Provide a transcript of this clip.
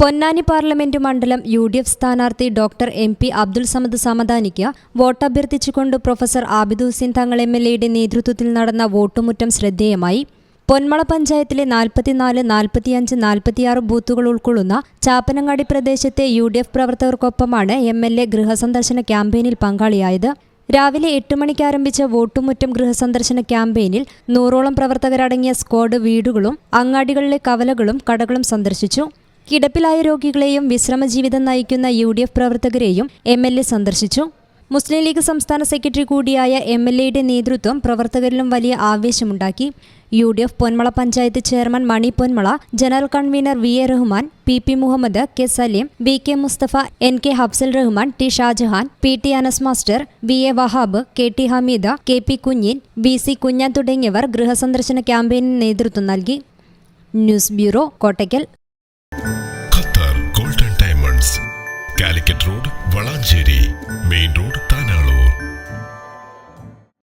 Ponnani parliament മണ്ഡലം U D F സ്ഥാനാർത്ഥി doctor M P Abdul Samad സമദാനിക്ക് വോട്ടഭ്യർത്ഥിച്ചുകൊണ്ട് professor Abid Hussain Thangal M L എയുടെ നേതൃത്വത്തിൽ നടന്ന വോട്ടുമുറ്റം ശ്രദ്ധേയമായി. പൊന്മള പഞ്ചായത്തിലെ നാൽപ്പത്തിനാല് നാൽപ്പത്തിയഞ്ച് നാൽപ്പത്തിയാറ് ബൂത്തുകൾ ഉൾക്കൊള്ളുന്ന ചാപ്പനങ്ങാടി പ്രദേശത്തെ യു ഡി എഫ് പ്രവർത്തകർക്കൊപ്പമാണ് എം എൽ എ ഗൃഹസന്ദർശന ക്യാമ്പയിനിൽ പങ്കാളിയായത്. രാവിലെ എട്ട് മണിക്ക് ആരംഭിച്ച വോട്ടുമുറ്റം ഗൃഹസന്ദർശന ക്യാമ്പയിനിൽ നൂറോളം പ്രവർത്തകരടങ്ങിയ സ്ക്വാഡ് വീടുകളും അങ്ങാടികളിലെ കവലകളും കടകളും സന്ദർശിച്ചു. കിടപ്പിലായ രോഗികളെയും വിശ്രമജീവിതം നയിക്കുന്ന യു ഡി എഫ് പ്രവർത്തകരെയും എം എൽ എ സന്ദർശിച്ചു. മുസ്ലിം ലീഗ് സംസ്ഥാന സെക്രട്ടറി കൂടിയായ എം എൽ എയുടെ നേതൃത്വം പ്രവർത്തകരിലും വലിയ ആവേശമുണ്ടാക്കി. U D F Ponmala panchayat chairman Mani Ponmala general convener V A Rahman P P Muhammad K Saleem V K Musthafa N K Habsal Rahman T Shajahan P T Anas master V A Wahab K T Hameeda K P കുഞ്ഞിൻ V C Kunhan തുടങ്ങിയവർ ഗൃഹസന്ദർശന ക്യാമ്പയിനിന് നേതൃത്വം നൽകി. News bureau Kottakkal. Qatar golden diamonds Calicut road Valanchery main road താന